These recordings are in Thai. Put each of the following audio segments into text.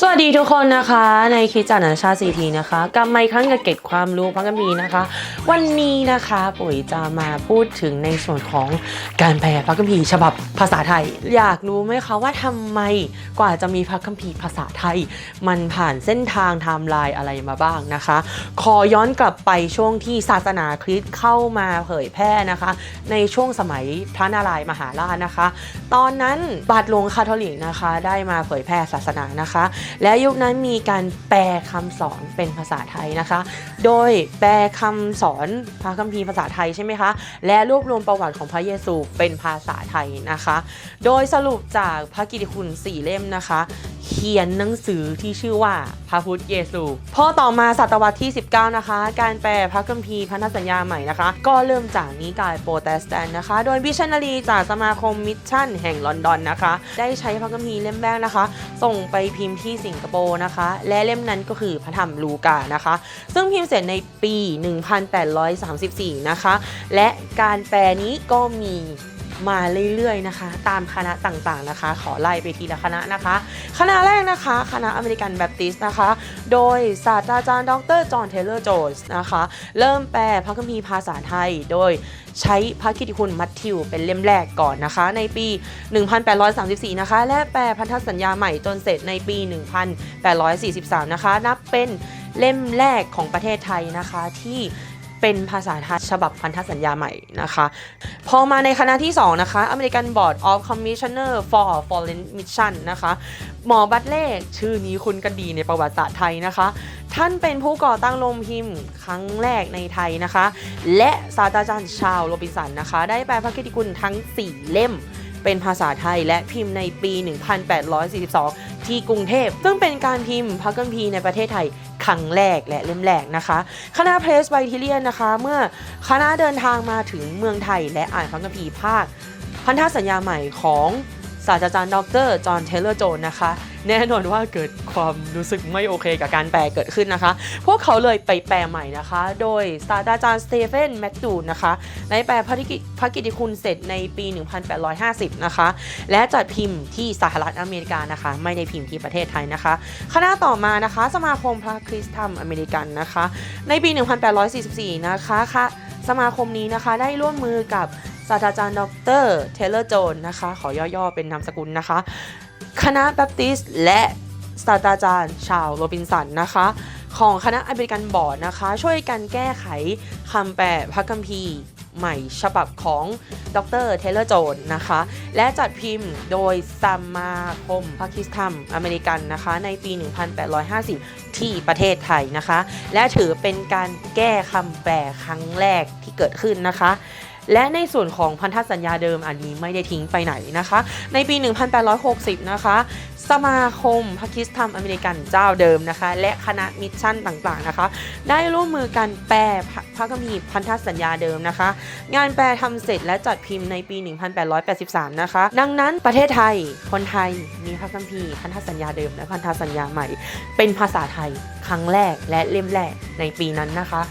สวัสดีทุกคนนะคะ ในคิดจานานชาซีทีนะคะกลับมาอีกครั้งกับเก็บความรู้พระกัมพีร์นะคะ วันนี้นะคะปุ๋ยจะมาพูดถึงในส่วนของการแปลพระคัมภีร์ฉบับภาษาไทย อยากรู้ไหมคะว่าทำไมกว่าจะมีพระคัมภีร์ภาษาไทย มันผ่านเส้นทางไทม์ไลน์อะไรมาบ้างนะคะ ขอย้อนกลับไปช่วงที่ศาสนาคริสต์เข้ามาเผยแพร่นะคะ ในช่วงสมัยพระนารายมหาราชนะคะ ตอนนั้นบาทหลวงคาทอลิกนะคะ ได้มาเผยแพร่ศาสนานะคะและยุคนั้นมีการแปลคำสอนเป็นภาษาไทยนะคะ โดยแปลคำสอนพระคัมภีร์ภาษาไทยใช่ไหมคะ และรวบรวมประวัติของพระเยซูเป็นภาษาไทยนะคะ โดยสรุปจากพระกิติคุณสี่เล่มนะคะ ขียนหนังสือที่ชื่อว่าพระพุทธเยซูพอต่อมาศตวรรษที่ 19 นะคะ การแปลพระคัมภีร์พันธสัญญาใหม่นะคะ ก็เริ่มจากนิกายโปรเตสแตนต์นะคะ โดยบิชนารีจากสมาคมมิชชั่นแห่งลอนดอนนะคะ ได้ใช้พระคัมภีร์เล่มแรกนะคะ ส่งไปพิมพ์ที่สิงคโปร์นะคะ และเล่มนั้นก็คือพระธรรมลูกานะคะ ซึ่งพิมพ์เสร็จในปี 1834 นะคะ และการแปลนี้ก็มี มาเรื่อยๆนะคะ ตามคณะต่างๆนะคะ ขอไล่ไปทีละคณะนะคะ คณะแรกนะคะ คณะอเมริกันแบปติสต์นะคะ โดยศาสตราจารย์ดรจอห์นเทเลอร์โจนส์นะคะ เริ่มแปลพระคัมภีร์ภาษาไทย โดยใช้พระคิตติคุณมัทธิวเป็นเล่มแรกก่อนนะคะ ในปี 1834 นะคะ และแปลพันธสัญญาใหม่จนเสร็จในปี 1843 นะคะ นับเป็นเล่มแรกของประเทศไทยนะคะที่ เป็นภาษาไทยฉบับพันธสัญญาใหม่นะคะ พอมาในคณะที่ 2 นะคะ American Board of Commissioner for Foreign Mission นะคะ หมอบัตเล่ชื่อนี้คุณกันดีในประวัติศาสตร์ไทยนะคะ ท่านเป็นผู้ก่อตั้งโรงพิมพ์ครั้งแรกในไทยนะคะ และศาสตราจารย์ชาวโรบินสันนะคะ ได้แปลพระกิตติคุณทั้ง 4 เล่มเป็นภาษาไทยและพิมพ์ในปี 1842 ที่กรุงเทพ ซึ่งเป็นการพิมพ์พระคัมภีร์ในประเทศไทย ครั้งแรกและเล่มแรกนะคะคณะเพรสไบทิเลียนนะคะ เมื่อคณะเดินทางมาถึงเมืองไทยและอ่านพระคัมภีร์ภาคพันธสัญญาใหม่ของ ศาสตราจารย์ดรจอห์นเทเลอร์โจนนะคะ แน่นอนว่าเกิดความรู้สึกไม่โอเคกับการแปลเกิดขึ้นนะคะ พวกเขาเลยไปแปลใหม่นะคะ โดยศาสตราจารย์สเตเฟนแมคดูนนะคะได้แปลพระกิพระกิติคุณเสร็จในปี 1850 นะคะ และจัดพิมพ์ที่สหรัฐอเมริกานะคะ ไม่ได้พิมพ์ที่ประเทศไทยนะคะ คณะต่อมานะคะ สมาคมพระคริสตธรรมอเมริกันนะคะ ในปี 1844 นะคะคะสมาคมนี้นะคะได้ร่วมมือกับ ศาสตราจารย์ดรเทเลอร์โจนนะคะ ขอย่อๆ เป็นนามสกุลนะคะ คณะแบปติสต์และศาสตราจารย์ชาวโรบินสันนะคะ ของคณะอเมริกันบอร์ดนะคะ ช่วยกันแก้ไขคำแปลพระคัมภีร์ใหม่ฉบับของดรเทเลอร์โจนนะคะ และจัดพิมพ์โดยสมาคมพาคิสตัมอเมริกันนะคะ ในปี 1850 ที่ประเทศไทยนะคะ และถือเป็นการแก้คำแปลครั้งแรกที่เกิดขึ้นนะคะ และในส่วนของพันธสัญญาเดิมอันนี้ไม่ได้ทิ้งไปไหนนะคะ ในปี 1860 นะคะ สมาคมพาคิสตัมอเมริกันเจ้าเดิมนะคะ และคณะมิชชั่นต่างๆนะคะ ได้ร่วมมือกันแปลพระคัมภีร์พันธสัญญาเดิมนะคะ งานแปลทำเสร็จและจัดพิมพ์ในปี 1883 นะคะ ดังนั้นประเทศไทยคนไทยมีพระคัมภีร์พันธสัญญาเดิมและพันธสัญญาใหม่ เป็นภาษาไทยครั้งแรกและเล่มแรกในปีนั้นนะคะ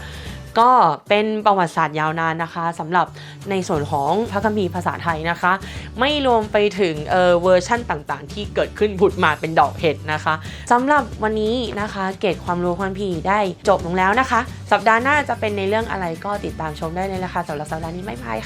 ก็เป็นประวัติศาสตร์ยาวนานนะคะสำหรับในส่วนของพระคัมภีร์ภาษาไทยนะคะ ไม่รวมไปถึงเออเวอร์ชั่นต่างๆ ที่เกิดขึ้นผุดมาเป็นดอกเห็ดนะคะสำหรับวันนี้นะคะเกรดความรู้ความพีร์ได้จบลงแล้วนะคะ สัปดาห์หน้าจะเป็นในเรื่องอะไรก็ติดตามชมได้เลยนะคะสำหรับสัปดาห์นี้ไม่พายค่ะ